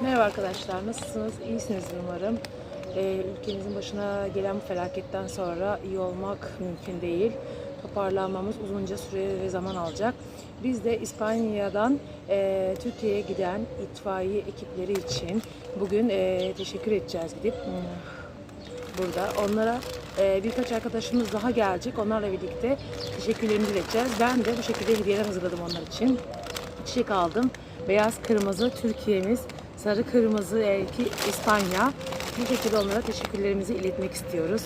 Merhaba arkadaşlar, nasılsınız? İyisinizdir umarım. Ee, ülkemizin başına gelen bu felaketten sonra iyi olmak mümkün değil. Toparlanmamız uzunca süre ve zaman alacak. Biz de İspanya'dan e, Türkiye'ye giden itfaiye ekipleri için bugün e, teşekkür edeceğiz gidip hmm, burada. Onlara e, birkaç arkadaşımız daha gelecek. Onlarla birlikte teşekkürlerimizi ileteceğiz. Ben de bu şekilde hediyeler hazırladım onlar için. Çiçek aldım. Beyaz kırmızı Türkiye'miz, sarı kırmızı e, ki İspanya. Bu şekilde onlara teşekkürlerimizi iletmek istiyoruz.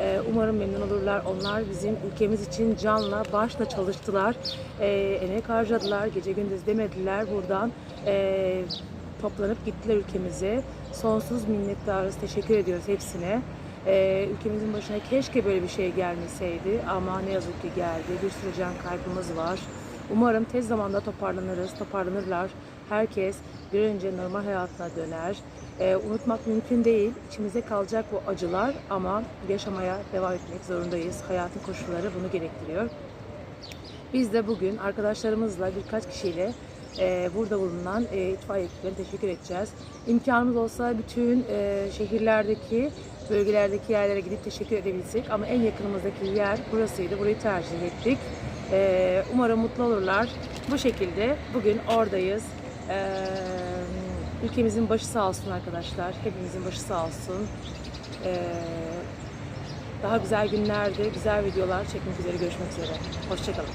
E, umarım memnun olurlar. Onlar bizim ülkemiz için canla başla çalıştılar. E, emek harcadılar. Gece gündüz demediler. Buradan e, toplanıp gittiler ülkemize. Sonsuz minnettarız. Teşekkür ediyoruz hepsine. Ee, ülkemizin başına keşke böyle bir şey gelmeseydi ama ne yazık ki geldi. Bir sürü can kaybımız var. Umarım tez zamanda toparlanırız, toparlanırlar. Herkes bir önce normal hayatına döner. Ee, unutmak mümkün değil. İçimizde kalacak bu acılar ama yaşamaya devam etmek zorundayız. Hayatın koşulları bunu gerektiriyor. Biz de bugün arkadaşlarımızla birkaç kişiyle e, burada bulunan e, itfaiye ekiplerine teşekkür edeceğiz. İmkanımız olsa bütün e, şehirlerdeki, bölgelerdeki yerlere gidip teşekkür edebilsek ama en yakınımızdaki yer burasıydı. Burayı tercih ettik. E, umarım mutlu olurlar. Bu şekilde bugün oradayız. E, ülkemizin başı sağ olsun arkadaşlar. Hepimizin başı sağ olsun. E, daha güzel günlerde güzel videolar çekmek üzere görüşmek üzere. Hoşçakalın.